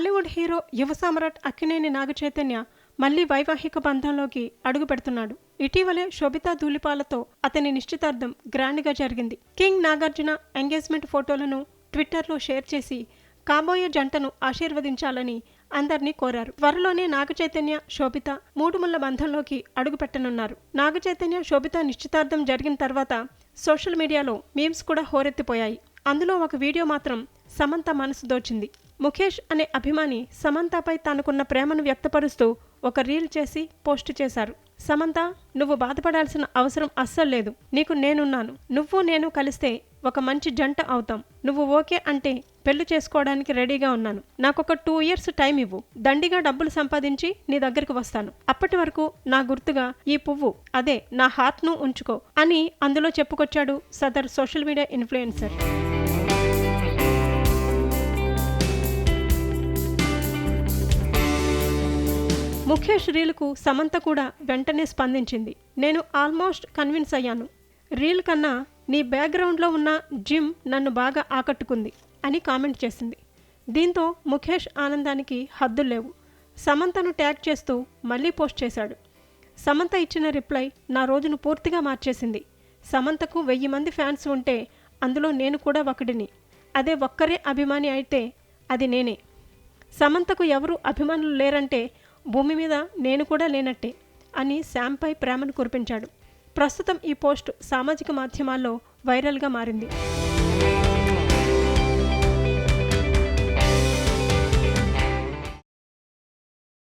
Tollywood hero యువ సామ్రాట్ అక్కినేని నాగచైతన్య మళ్ళీ వైవాహిక బంధంలోకి అడుగు పెడుతున్నాడు. ఇటీవలే శోభితా ధూళిపాలతో అతని నిశ్చితార్థం గ్రాండ్గా జరిగింది. కింగ్ నాగార్జున ఎంగేజ్మెంట్ ఫోటోలను ట్విట్టర్లో షేర్ చేసి కాబోయే జంటను ఆశీర్వదించాలని అందరినీ కోరారు. త్వరలోనే నాగచైతన్య శోభిత మూడుముళ్ళ బంధంలోకి అడుగుపెట్టనున్నారు నాగచైతన్య శోభిత నిశ్చితార్థం జరిగిన తర్వాత సోషల్ మీడియాలో మీమ్స్ కూడా హోరెత్తిపోయాయి. అందులో ఒక వీడియో మాత్రం సమంత మనసు దోచింది. ముఖేష్ అనే అభిమాని సమంతపై తనకున్న ప్రేమను వ్యక్తపరుస్తూ ఒక రీల్ చేసి పోస్ట్ చేశారు. సమంత నువ్వు బాధపడాల్సిన అవసరం అస్సలు లేదు. నీకు నేనున్నాను. నువ్వు నేను కలిస్తే ఒక మంచి జంట అవుతాం. నువ్వు ఓకే అంటే పెళ్ళి చేసుకోవడానికి రెడీగా ఉన్నాను. నాకు ఒక టూ ఇయర్స్ టైం ఇవ్వు. దండిగా డబ్బులు సంపాదించి నీ దగ్గరికి వస్తాను. అప్పటి వరకు నా గుర్తుగా ఈ పువ్వు అదే నా హార్ట్ను ఉంచుకో అని అందులో చెప్పుకొచ్చాడు సదర్ సోషల్ మీడియా ఇన్ఫ్లుయెన్సర్. ముఖేష్ రీల్కు సమంత కూడా వెంటనే స్పందించింది. నేను ఆల్మోస్ట్ కన్విన్స్ అయ్యాను. రీల్ కన్నా నీ బ్యాక్గ్రౌండ్లో ఉన్న జిమ్ నన్ను బాగా ఆకట్టుకుంది అని కామెంట్ చేసింది. దీంతో ముఖేష్ ఆనందానికి హద్దులు లేవు. సమంతను ట్యాగ్ చేస్తూ మళ్ళీ పోస్ట్ చేశాడు. సమంత ఇచ్చిన రిప్లై నా రోజును పూర్తిగా మార్చేసింది. సమంతకు వెయ్యి మంది ఫ్యాన్స్ ఉంటే అందులో నేను కూడా ఒకడిని. అదే ఒక్కరే అభిమాని అయితే అది నేనే. సమంతకు ఎవరు అభిమానులు లేరంటే భూమి మీద నేను కూడా లేనట్టే అని శాంపై ప్రేమను కురిపించాడు. ప్రస్తుతం ఈ పోస్ట్ సామాజిక మాధ్యమాల్లో వైరల్గా మారింది.